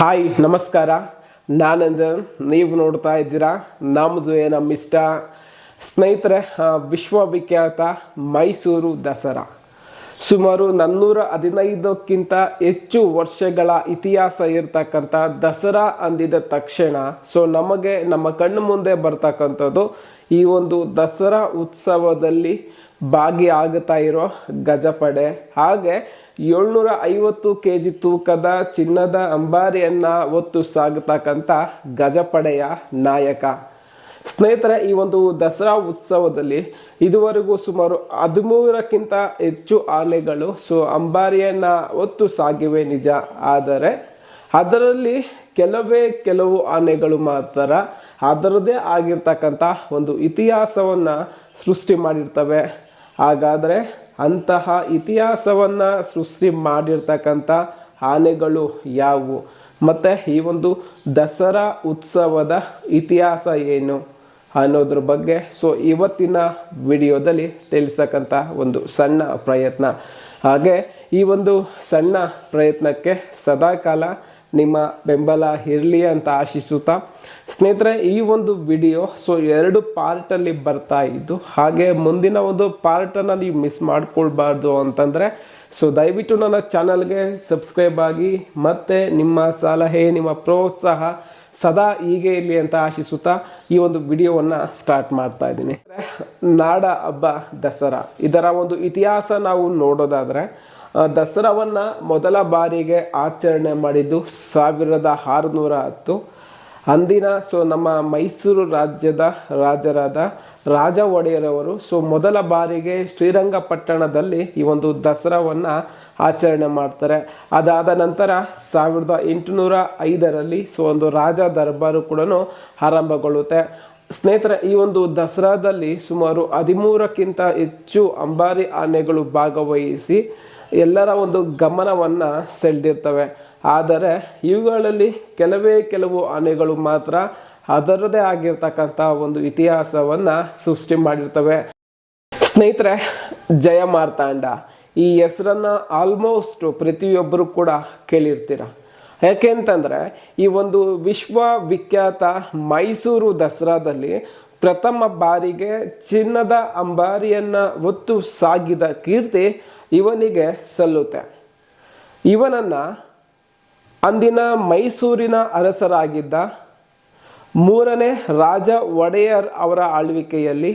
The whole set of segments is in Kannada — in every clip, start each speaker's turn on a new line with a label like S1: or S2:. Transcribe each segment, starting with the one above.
S1: ಹಾಯ್, ನಮಸ್ಕಾರ. ನಾನಂದ್ರೆ ನೀವು ನೋಡ್ತಾ ಇದ್ದೀರಾ ನಮ್ಮದು ನಮ್ಮ ಇಷ್ಟ? ಸ್ನೇಹಿತರೆ ವಿಶ್ವವಿಖ್ಯಾತ ಮೈಸೂರು ದಸರಾ. ಸುಮಾರು ನಾನ್ನೂರ ಹದಿನೈದಕ್ಕಿಂತ ಹೆಚ್ಚು ವರ್ಷಗಳ ಇತಿಹಾಸ ಇರ್ತಕ್ಕಂಥ ದಸರಾ ಅಂದಿದ ತಕ್ಷಣ, ಸೊ ನಮಗೆ, ನಮ್ಮ ಕಣ್ಣು ಮುಂದೆ ಬರ್ತಕ್ಕಂಥದ್ದು ಈ ಒಂದು ದಸರಾ ಉತ್ಸವದಲ್ಲಿ ಭಾಗಿಯಾಗುತ್ತಾ ಇರೋ ಗಜಪಡೆ. ಹಾಗೆ ಏಳ್ನೂರ ಐವತ್ತು ಕೆ ಜಿ ತೂಕದ ಚಿನ್ನದ ಅಂಬಾರಿಯನ್ನ ಹೊತ್ತು ಸಾಗತಕ್ಕಂಥ ಗಜಪಡೆಯ ನಾಯಕ. ಸ್ನೇಹಿತರೆ, ಈ ಒಂದು ದಸರಾ ಉತ್ಸವದಲ್ಲಿ ಇದುವರೆಗೂ ಸುಮಾರು ಹದಿಮೂರಕ್ಕಿಂತ ಹೆಚ್ಚು ಆನೆಗಳು ಸೊ ಅಂಬಾರಿಯನ್ನ ಹೊತ್ತು ಸಾಗಿವೆ ನಿಜ. ಆದರೆ, ಅದರಲ್ಲಿ ಕೆಲವೇ ಕೆಲವು ಆನೆಗಳು ಮಾತ್ರ ಅದರದೇ ಆಗಿರ್ತಕ್ಕಂಥ ಒಂದು ಇತಿಹಾಸವನ್ನು ಸೃಷ್ಟಿ ಮಾಡಿರ್ತವೆ. ಹಾಗಾದರೆ ಅಂತಹ ಇತಿಹಾಸವನ್ನು ಸೃಷ್ಟಿ ಮಾಡಿರ್ತಕ್ಕಂಥ ಆನೆಗಳು ಯಾವುವು? ಮತ್ತು ಈ ಒಂದು ದಸರಾ ಉತ್ಸವದ ಇತಿಹಾಸ ಏನು ಅನ್ನೋದ್ರ ಬಗ್ಗೆ ಸೊ ಇವತ್ತಿನ ವಿಡಿಯೋದಲ್ಲಿ ತಿಳಿಸಕ್ಕಂಥ ಒಂದು ಸಣ್ಣ ಪ್ರಯತ್ನ. ಹಾಗೆ ಈ ಒಂದು ಸಣ್ಣ ಪ್ರಯತ್ನಕ್ಕೆ ಸದಾಕಾಲ ನಿಮ್ಮ ಬೆಂಬಲ ಇರಲಿ ಅಂತ ಆಶಿಸುತ್ತಾ ಸ್ನೇಹಿತರೆ, ಈ ಒಂದು ವಿಡಿಯೋ ಸೊ ಎರಡು ಪಾರ್ಟಲ್ಲಿ ಬರ್ತಾ ಇದ್ದು, ಹಾಗೆ ಮುಂದಿನ ಒಂದು ಪಾರ್ಟನ್ನು ನೀವು ಮಿಸ್ ಮಾಡ್ಕೊಳ್ಬಾರ್ದು ಅಂತಂದರೆ, ಸೊ ದಯವಿಟ್ಟು ನನ್ನ ಚಾನಲ್ಗೆ ಸಬ್ಸ್ಕ್ರೈಬ್ ಆಗಿ, ಮತ್ತು ನಿಮ್ಮ ಸಲಹೆ, ನಿಮ್ಮ ಪ್ರೋತ್ಸಾಹ ಸದಾ ಹೀಗೆ ಇರಲಿ ಅಂತ ಆಶಿಸುತ್ತಾ ಈ ಒಂದು ವಿಡಿಯೋವನ್ನು ಸ್ಟಾರ್ಟ್ ಮಾಡ್ತಾ ಇದ್ದೀನಿ. ನಾಡ ಹಬ್ಬ ದಸರಾ, ಇದರ ಒಂದು ಇತಿಹಾಸ ನಾವು ನೋಡೋದಾದರೆ ದಸರಾವನ್ನ ಮೊದಲ ಬಾರಿಗೆ ಆಚರಣೆ ಮಾಡಿದ್ದು ಸಾವಿರದ ಆರುನೂರ ಹತ್ತು. ಅಂದಿನ, ಸೊ ನಮ್ಮ ಮೈಸೂರು ರಾಜ್ಯದ ರಾಜರಾದ ರಾಜ ಒಡೆಯರವರು ಸೊ ಮೊದಲ ಬಾರಿಗೆ ಶ್ರೀರಂಗಪಟ್ಟಣದಲ್ಲಿ ಈ ಒಂದು ದಸರಾವನ್ನು ಆಚರಣೆ ಮಾಡ್ತಾರೆ. ಅದಾದ ನಂತರ ಸಾವಿರದ ಎಂಟುನೂರ ಐದರಲ್ಲಿ, ಸೊ ಒಂದು ರಾಜ ದರ್ಬಾರು ಕೂಡ ಆರಂಭಗೊಳ್ಳುತ್ತೆ. ಸ್ನೇಹಿತರೆ, ಈ ಒಂದು ದಸರಾದಲ್ಲಿ ಸುಮಾರು ಹದಿಮೂರಕ್ಕಿಂತ ಹೆಚ್ಚು ಅಂಬಾರಿ ಆನೆಗಳು ಭಾಗವಹಿಸಿ ಎಲ್ಲರ ಒಂದು ಗಮನವನ್ನು ಸೆಳೆದಿರ್ತವೆ. ಆದರೆ ಇವುಗಳಲ್ಲಿ ಕೆಲವೇ ಕೆಲವು ಆನೆಗಳು ಮಾತ್ರ ಅದರದೇ ಆಗಿರ್ತಕ್ಕಂಥ ಒಂದು ಇತಿಹಾಸವನ್ನು ಸೃಷ್ಟಿ ಮಾಡಿರ್ತವೆ. ಸ್ನೇಹಿತರೆ, ಜಯ ಮಾರ್ತಾಂಡ. ಈ ಹೆಸರನ್ನು ಆಲ್ಮೋಸ್ಟ್ ಪ್ರತಿಯೊಬ್ಬರು ಕೂಡ ಕೇಳಿರ್ತೀರ. ಯಾಕೆ ಅಂತಂದ್ರೆ, ಈ ಒಂದು ವಿಶ್ವವಿಖ್ಯಾತ ಮೈಸೂರು ದಸರಾದಲ್ಲಿ ಪ್ರಥಮ ಬಾರಿಗೆ ಚಿನ್ನದ ಅಂಬಾರಿಯನ್ನು ಹೊತ್ತು ಸಾಗಿದ ಕೀರ್ತಿ ಇವನಿಗೆ ಸಲ್ಲುತ್ತೆ. ಇವನನ್ನ ಅಂದಿನ ಮೈಸೂರಿನ ಅರಸರಾಗಿದ್ದ ಮೂರನೇ ರಾಜ ಒಡೆಯರ್ ಅವರ ಆಳ್ವಿಕೆಯಲ್ಲಿ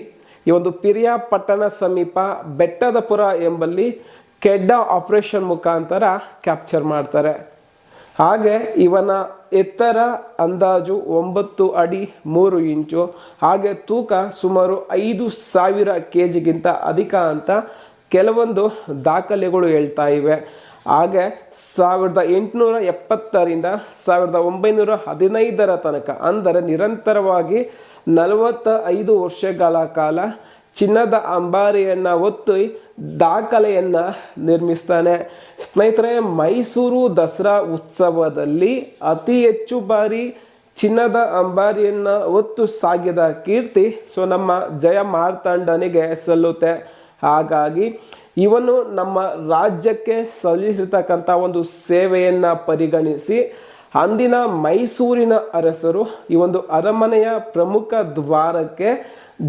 S1: ಈ ಒಂದು ಪಿರಿಯಾಪಟ್ಟಣ ಸಮೀಪ ಬೆಟ್ಟದಪುರ ಎಂಬಲ್ಲಿ ಕೆಡ್ಡ ಆಪರೇಷನ್ ಮುಖಾಂತರ ಕ್ಯಾಪ್ಚರ್ ಮಾಡ್ತಾರೆ. ಹಾಗೆ ಇವನ ಎತ್ತರ ಅಂದಾಜು ಒಂಬತ್ತು ಅಡಿ ಮೂರು ಇಂಚು, ಹಾಗೆ ತೂಕ ಸುಮಾರು ಐದು ಸಾವಿರ ಕೆ ಜಿಗಿಂತ ಅಧಿಕ ಅಂತ ಕೆಲವೊಂದು ದಾಖಲೆಗಳು ಹೇಳ್ತಾ ಇವೆ. ಹಾಗೆ ಸಾವಿರದ ಎಂಟುನೂರ ಎಪ್ಪತ್ತರಿಂದ ಸಾವಿರದ ಒಂಬೈನೂರ ಹದಿನೈದರ ತನಕ, ಅಂದರೆ ನಿರಂತರವಾಗಿ ನಲವತ್ತ ಐದು ವರ್ಷಗಳ ಕಾಲ ಚಿನ್ನದ ಅಂಬಾರಿಯನ್ನು ಹೊತ್ತು ದಾಖಲೆಯನ್ನು ನಿರ್ಮಿಸ್ತಾನೆ. ಸ್ನೇಹಿತರೆ, ಮೈಸೂರು ದಸರಾ ಉತ್ಸವದಲ್ಲಿ ಅತಿ ಹೆಚ್ಚು ಬಾರಿ ಚಿನ್ನದ ಅಂಬಾರಿಯನ್ನು ಹೊತ್ತು ಸಾಗಿದ ಕೀರ್ತಿ, ಸೊ ನಮ್ಮ ಜಯ ಮಾರ್ತಾಂಡನಿಗೆ ಸಲ್ಲುತ್ತೆ. ಹಾಗಾಗಿ ಇವನು ನಮ್ಮ ರಾಜ್ಯಕ್ಕೆ ಸಲ್ಲಿಸಿರ್ತಕ್ಕಂಥ ಒಂದು ಸೇವೆಯನ್ನು ಪರಿಗಣಿಸಿ ಅಂದಿನ ಮೈಸೂರಿನ ಅರಸರು ಈ ಒಂದು ಅರಮನೆಯ ಪ್ರಮುಖ ದ್ವಾರಕ್ಕೆ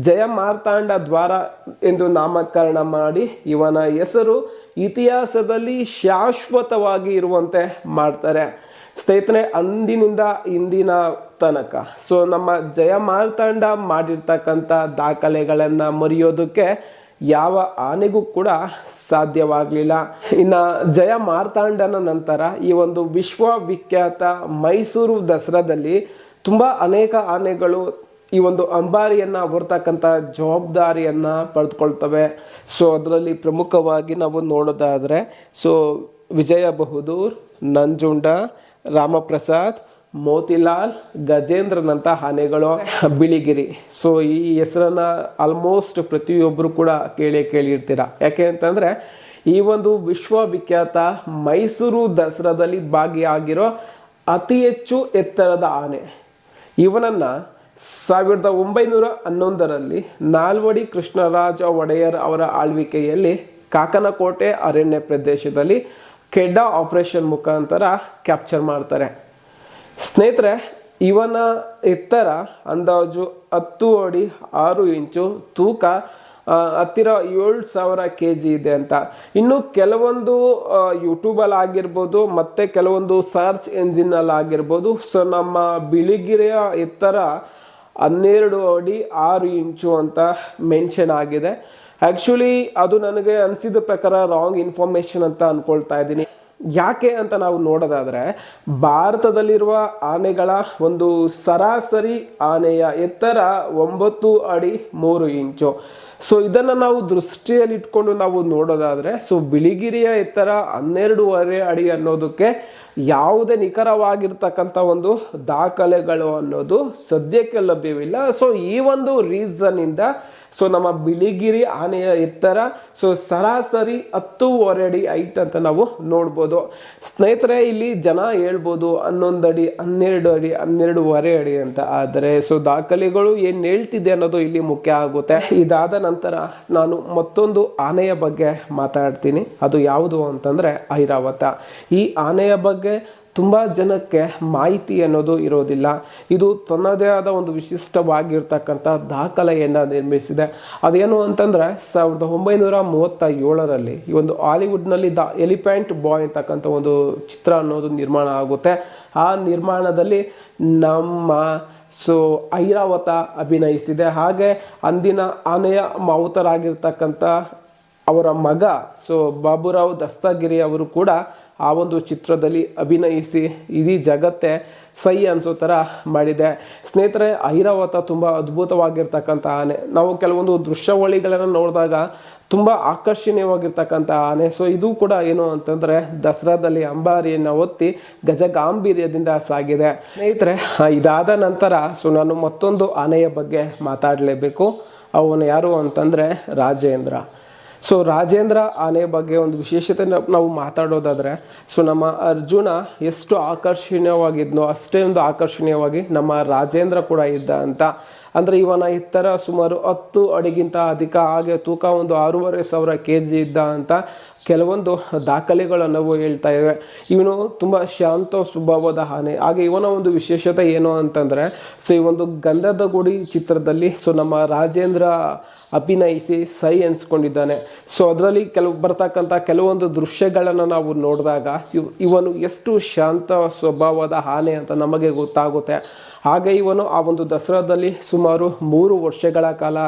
S1: ಜಯ ಮಾರ್ತಾಂಡ ದ್ವಾರ ಎಂದು ನಾಮಕರಣ ಮಾಡಿ ಇವನ ಹೆಸರು ಇತಿಹಾಸದಲ್ಲಿ ಶಾಶ್ವತವಾಗಿ ಇರುವಂತೆ ಮಾಡ್ತಾರೆ. ಸ್ನೇಹಿತರೆ, ಅಂದಿನಿಂದ ಇಂದಿನ ತನಕ. ಸೊ ನಮ್ಮ ಜಯ ಮಾರ್ತಾಂಡ ಮಾಡಿರ್ತಕ್ಕಂಥ ದಾಖಲೆಗಳನ್ನು ಮರೆಯೋದಕ್ಕೆ ಯಾವ ಆನೆಗೂ ಕೂಡ ಸಾಧ್ಯವಾಗಲಿಲ್ಲ. ಇನ್ನು ಜಯ ಮಾರ್ತಾಂಡನ ನಂತರ ಈ ಒಂದು ವಿಶ್ವವಿಖ್ಯಾತ ಮೈಸೂರು ದಸರಾದಲ್ಲಿ ತುಂಬ ಅನೇಕ ಆನೆಗಳು ಈ ಒಂದು ಅಂಬಾರಿಯನ್ನು ಹೊರತಕ್ಕಂಥ ಜವಾಬ್ದಾರಿಯನ್ನು ಪಡೆದುಕೊಳ್ತವೆ. ಸೊ ಅದರಲ್ಲಿ ಪ್ರಮುಖವಾಗಿ ನಾವು ನೋಡೋದಾದರೆ ಸೊ ವಿಜಯ ಬಹದ್ದೂರ್, ನಂಜುಂಡ, ರಾಮಪ್ರಸಾದ್ ಮೋತಿಲಾಲ್ ಗಜೇಂದ್ರನಂತ ಆನೆಗಳು ಬಿಳಿಗಿರಿ. ಸೊ ಈ ಹೆಸರನ್ನ ಆಲ್ಮೋಸ್ಟ್ ಪ್ರತಿಯೊಬ್ಬರು ಕೂಡ ಕೇಳಿ ಕೇಳಿರ್ತೀರ. ಯಾಕೆ ಅಂತಂದರೆ, ಈ ಒಂದು ವಿಶ್ವವಿಖ್ಯಾತ ಮೈಸೂರು ದಸರಾದಲ್ಲಿ ಭಾಗಿಯಾಗಿರೋ ಅತಿ ಹೆಚ್ಚು ಎತ್ತರದ ಆನೆ. ಇವನನ್ನು ಸಾವಿರದ ಒಂಬೈನೂರ ಹನ್ನೊಂದರಲ್ಲಿ ನಾಲ್ವಡಿ ಕೃಷ್ಣರಾಜ ಒಡೆಯರ್ ಅವರ ಆಳ್ವಿಕೆಯಲ್ಲಿ ಕಾಕನಕೋಟೆ ಅರಣ್ಯ ಪ್ರದೇಶದಲ್ಲಿ ಕೆಡ್ಡ ಆಪರೇಷನ್ ಮುಖಾಂತರ ಕ್ಯಾಪ್ಚರ್ ಮಾಡ್ತಾರೆ. ಸ್ನೇಹಿತರೆ, ಇವನ ಎತ್ತರ ಅಂದಾಜು ಹತ್ತು ಅಡಿ ಆರು ಇಂಚು ತೂಕ ಹತ್ತಿರ ಏಳು ಸಾವಿರ ಕೆ ಜಿ ಇದೆ ಅಂತ. ಇನ್ನು ಕೆಲವೊಂದು ಯೂಟ್ಯೂಬಲ್ಲಿ ಆಗಿರ್ಬೋದು, ಮತ್ತು ಕೆಲವೊಂದು ಸರ್ಚ್ ಎಂಜಿನಲ್ಲಿ ಆಗಿರ್ಬೋದು, ಸೊ ನಮ್ಮ ಬಿಳಿಗಿರಿಯ ಎತ್ತರ ಹನ್ನೆರಡು ಅಡಿ ಆರು ಇಂಚು ಅಂತ ಮೆನ್ಷನ್ ಆಗಿದೆ. ಆ್ಯಕ್ಚುಲಿ ಅದು ನನಗೆ ಅನಿಸಿದ ಪ್ರಕಾರ ರಾಂಗ್ ಇನ್ಫಾರ್ಮೇಷನ್ ಅಂತ ಅಂದ್ಕೊಳ್ತಾ ಇದ್ದೀನಿ. ಯಾಕೆ ಅಂತ ನಾವು ನೋಡೋದಾದ್ರೆ, ಭಾರತದಲ್ಲಿರುವ ಆನೆಗಳ ಒಂದು ಸರಾಸರಿ ಆನೆಯ ಎತ್ತರ ಒಂಬತ್ತು ಅಡಿ ಮೂರು ಇಂಚು. ಸೊ ಇದನ್ನು ನಾವು ದೃಷ್ಟಿಯಲ್ಲಿ ಇಟ್ಕೊಂಡು ನಾವು ನೋಡೋದಾದ್ರೆ ಸೊ ಬಿಳಿಗಿರಿಯ ಎತ್ತರ ಹನ್ನೆರಡೂವರೆ ಅಡಿ ಅನ್ನೋದಕ್ಕೆ ಯಾವುದೇ ನಿಖರವಾಗಿರ್ತಕ್ಕಂಥ ಒಂದು ದಾಖಲೆಗಳು ಅನ್ನೋದು ಸದ್ಯಕ್ಕೆ ಲಭ್ಯವಿಲ್ಲ. ಸೊ ಈ ಒಂದು ರೀಸನ್ ಇಂದ ಸೊ ನಮ್ಮ ಬಿಳಿಗಿರಿ ಆನೆಯ ಎತ್ತರ. ಸೊ ಸರಾಸರಿ ಹತ್ತೂವರೆ ಅಡಿ ಐಟ್ ಅಂತ ನಾವು ನೋಡ್ಬೋದು. ಸ್ನೇಹಿತರೆ, ಇಲ್ಲಿ ಜನ ಹೇಳ್ಬೋದು ಹನ್ನೊಂದು ಅಡಿ ಹನ್ನೆರಡು ಅಡಿ ಹನ್ನೆರಡುವರೆ ಅಡಿ ಅಂತ. ಆದರೆ ಸೊ ದಾಖಲೆಗಳು ಏನು ಹೇಳ್ತಿದೆ ಅನ್ನೋದು ಇಲ್ಲಿ ಮುಖ್ಯ ಆಗುತ್ತೆ. ಇದಾದ ನಂತರ ನಾನು ಮತ್ತೊಂದು ಆನೆಯ ಬಗ್ಗೆ ಮಾತಾಡ್ತೀನಿ. ಅದು ಯಾವುದು ಅಂತಂದರೆ ಐರಾವತ. ಈ ಆನೆಯ ಬಗ್ಗೆ ತುಂಬ ಜನಕ್ಕೆ ಮಾಹಿತಿ ಅನ್ನೋದು ಇರೋದಿಲ್ಲ. ಇದು ತನ್ನದೇ ಆದ ಒಂದು ವಿಶಿಷ್ಟವಾಗಿರ್ತಕ್ಕಂಥ ದಾಖಲೆಯನ್ನು ನಿರ್ಮಿಸಿದೆ. ಅದೇನು ಅಂತಂದರೆ ಸಾವಿರದ ಒಂಬೈನೂರ ಮೂವತ್ತ ಏಳರಲ್ಲಿ ಈ ಒಂದು ಹಾಲಿವುಡ್ನಲ್ಲಿ ದ ಎಲಿಫೆಂಟ್ ಬಾಯ್ ಅಂತಕ್ಕಂಥ ಒಂದು ಚಿತ್ರ ಅನ್ನೋದು ನಿರ್ಮಾಣ ಆಗುತ್ತೆ. ಆ ನಿರ್ಮಾಣದಲ್ಲಿ ನಮ್ಮ ಸೊ ಐರಾವತ ಅಭಿನಯಿಸಿದೆ. ಹಾಗೆ ಅಂದಿನ ಆನೆಯ ಮಾವುತರಾಗಿರ್ತಕ್ಕಂಥ ಅವರ ಮಗ ಸೊ ಬಾಬುರಾವ್ ದಸ್ತಗಿರಿ ಅವರು ಕೂಡ ಆ ಒಂದು ಚಿತ್ರದಲ್ಲಿ ಅಭಿನಯಿಸಿ ಇಡೀ ಜಗತ್ತೇ ಸೈ ಅನ್ಸೋ ಥರ ಮಾಡಿದೆ. ಸ್ನೇಹಿತರೆ, ಐರಾವತ ತುಂಬ ಅದ್ಭುತವಾಗಿರ್ತಕ್ಕಂಥ ಆನೆ. ನಾವು ಕೆಲವೊಂದು ದೃಶ್ಯಾವಳಿಗಳನ್ನು ನೋಡಿದಾಗ ತುಂಬ ಆಕರ್ಷಣೀಯವಾಗಿರ್ತಕ್ಕಂಥ ಆನೆ. ಸೊ ಇದು ಕೂಡ ಏನು ಅಂತಂದರೆ ದಸರಾದಲ್ಲಿ ಅಂಬಾರಿಯನ್ನು ಒತ್ತಿ ಗಜಗಾಂಭೀರ್ಯದಿಂದ ಸಾಗಿದೆ. ಸ್ನೇಹಿತರೆ, ಇದಾದ ನಂತರ ಸೊ, ನಾನು ಮತ್ತೊಂದು ಆನೆಯ ಬಗ್ಗೆ ಮಾತಾಡಲೇಬೇಕು. ಅವನು ಯಾರು ಅಂತಂದರೆ ರಾಜೇಂದ್ರ. ಸೊ ರಾಜೇಂದ್ರ ಆನೆ ಬಗ್ಗೆ ಒಂದು ವಿಶೇಷತೆ ನಾವು ಮಾತಾಡೋದಾದರೆ ಸೊ ನಮ್ಮ ಅರ್ಜುನ ಎಷ್ಟು ಆಕರ್ಷಣೀಯವಾಗಿದ್ನೋ ಅಷ್ಟೇ ಒಂದು ಆಕರ್ಷಣೀಯವಾಗಿ ನಮ್ಮ ರಾಜೇಂದ್ರ ಕೂಡ ಇದ್ದ ಅಂತ. ಅಂದರೆ ಇವನ ಎತ್ತರ ಸುಮಾರು ಹತ್ತು ಅಡಿಗಿಂತ ಅಧಿಕ ಹಾಗೆ ತೂಕ ಒಂದು ಆರೂವರೆ ಸಾವಿರ ಕೆ ಜಿ ಇದ್ದ ಅಂತ. ಕೆಲವೊಂದು ದಾಖಲೆಗಳನ್ನು ನಾವು ಹೇಳ್ತಾ ಇವೆ. ಇವನು ತುಂಬ ಶಾಂತ ಸ್ವಭಾವದ ಆನೆ. ಹಾಗೆ ಇವನ ಒಂದು ವಿಶೇಷತೆ ಏನು ಅಂತಂದರೆ, ಸೊ ಈ ಒಂದು ಗಂಧದ ಗುಡಿ ಚಿತ್ರದಲ್ಲಿ, ಸೊ ನಮ್ಮ ರಾಜೇಂದ್ರ ಅಭಿನಯಿಸಿ ಸೈ ಅನ್ಸ್ಕೊಂಡಿದ್ದಾನೆ ಸೊ ಅದರಲ್ಲಿ ಕೆಲವು, ಬರ್ತಕ್ಕಂಥ ಕೆಲವೊಂದು ದೃಶ್ಯಗಳನ್ನು ನಾವು ನೋಡಿದಾಗ ಇವನು ಎಷ್ಟು ಶಾಂತ ಸ್ವಭಾವದ ಆನೆ ಅಂತ ನಮಗೆ ಗೊತ್ತಾಗುತ್ತೆ. ಹಾಗೆ ಇವನು ಆ ಒಂದು ದಸರಾದಲ್ಲಿ ಸುಮಾರು ಮೂರು ವರ್ಷಗಳ ಕಾಲ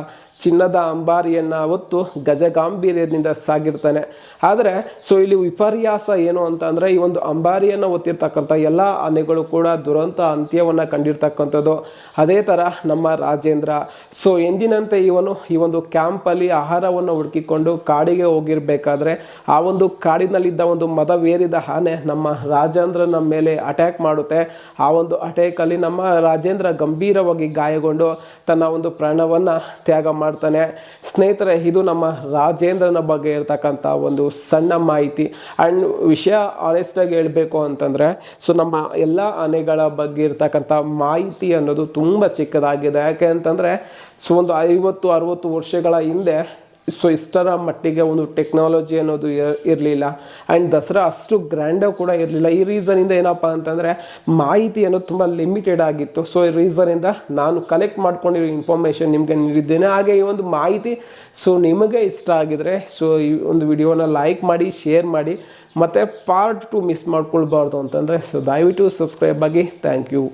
S1: ಚಿನ್ನದ ಅಂಬಾರಿಯನ್ನು ಹೊತ್ತು ಗಜಗಾಂಭೀರ್ಯದಿಂದ ಸಾಗಿರ್ತಾನೆ. ಆದರೆ ಸೊ ಇಲ್ಲಿ ವಿಪರ್ಯಾಸ ಏನು ಅಂತ ಈ ಒಂದು ಅಂಬಾರಿಯನ್ನು ಹೊತ್ತಿರ್ತಕ್ಕಂಥ ಎಲ್ಲ ಆನೆಗಳು ಕೂಡ ದುರಂತ ಅಂತ್ಯವನ್ನು ಕಂಡಿರ್ತಕ್ಕಂಥದ್ದು. ಅದೇ ಥರ ನಮ್ಮ ರಾಜೇಂದ್ರ. ಸೊ ಎಂದಿನಂತೆ ಇವನು ಈ ಒಂದು ಕ್ಯಾಂಪಲ್ಲಿ ಆಹಾರವನ್ನು ಹುಡುಕಿಕೊಂಡು ಕಾಡಿಗೆ ಹೋಗಿರ್ಬೇಕಾದ್ರೆ, ಆ ಒಂದು ಕಾಡಿನಲ್ಲಿದ್ದ ಒಂದು ಮದವೇರಿದ ಆನೆ ನಮ್ಮ ರಾಜೇಂದ್ರನ ಮೇಲೆ ಅಟ್ಯಾಕ್ ಮಾಡುತ್ತೆ. ಆ ಒಂದು ಅಟ್ಯಾಕಲ್ಲಿ ನಮ್ಮ ರಾಜೇಂದ್ರ ಗಂಭೀರವಾಗಿ ಗಾಯಗೊಂಡು ತನ್ನ ಒಂದು ಪ್ರಾಣವನ್ನು ತ್ಯಾಗ ಮಾಡ್ತಾನೆ. ಸ್ನೇಹಿತರೆ, ಇದು ನಮ್ಮ ರಾಜೇಂದ್ರನ ಬಗ್ಗೆ ಇರ್ತಕ್ಕಂಥ ಒಂದು ಸಣ್ಣ ಮಾಹಿತಿ. ಆ್ಯಂಡ್ ವಿಷಯ ಆನೆಸ್ಟಾಗಿ ಹೇಳಬೇಕು ಅಂತಂದರೆ ಸೊ ನಮ್ಮ ಎಲ್ಲ ಆನೆಗಳ ಬಗ್ಗೆ ಇರ್ತಕ್ಕಂಥ ಮಾಹಿತಿ ಅನ್ನೋದು ತುಂಬ ಚಿಕ್ಕದಾಗಿದೆ. ಯಾಕೆ ಅಂತಂದರೆ, ಸೊ ಒಂದು ಐವತ್ತು, ಅರುವತ್ತು ವರ್ಷಗಳ ಹಿಂದೆ ಸೊ ಇಷ್ಟರ ಮಟ್ಟಿಗೆ ಒಂದು ಟೆಕ್ನಾಲಜಿ ಅನ್ನೋದು ಇರಲಿಲ್ಲ. ಆ್ಯಂಡ್ ದಸರಾ ಅಷ್ಟು ಗ್ರ್ಯಾಂಡಾಗಿ ಕೂಡ ಇರಲಿಲ್ಲ. ಈ ರೀಸನಿಂದ ಏನಪ್ಪ ಅಂತಂದರೆ, ಮಾಹಿತಿ ಅನ್ನೋದು ತುಂಬ ಲಿಮಿಟೆಡ್ ಆಗಿತ್ತು. ಸೊ ಈ ರೀಸನಿಂದ ನಾನು ಕಲೆಕ್ಟ್ ಮಾಡ್ಕೊಂಡಿರೋ ಇನ್ಫಾರ್ಮೇಷನ್ ನಿಮಗೆ ನೀಡಿದ್ದೇನೆ. ಹಾಗೆ ಈ ಒಂದು ಮಾಹಿತಿ ಸೊ ನಿಮಗೆ ಇಷ್ಟ ಆಗಿದರೆ ಸೊ ಈ ಒಂದು ವಿಡಿಯೋನ ಲೈಕ್ ಮಾಡಿ ಶೇರ್ ಮಾಡಿ, ಮತ್ತು ಪಾರ್ಟ್ ಟು ಮಿಸ್ ಮಾಡ್ಕೊಳ್ಬಾರ್ದು ಅಂತಂದರೆ ಸೊ ದಯವಿಟ್ಟು ಸಬ್ಸ್ಕ್ರೈಬ್ ಆಗಿ. Thank you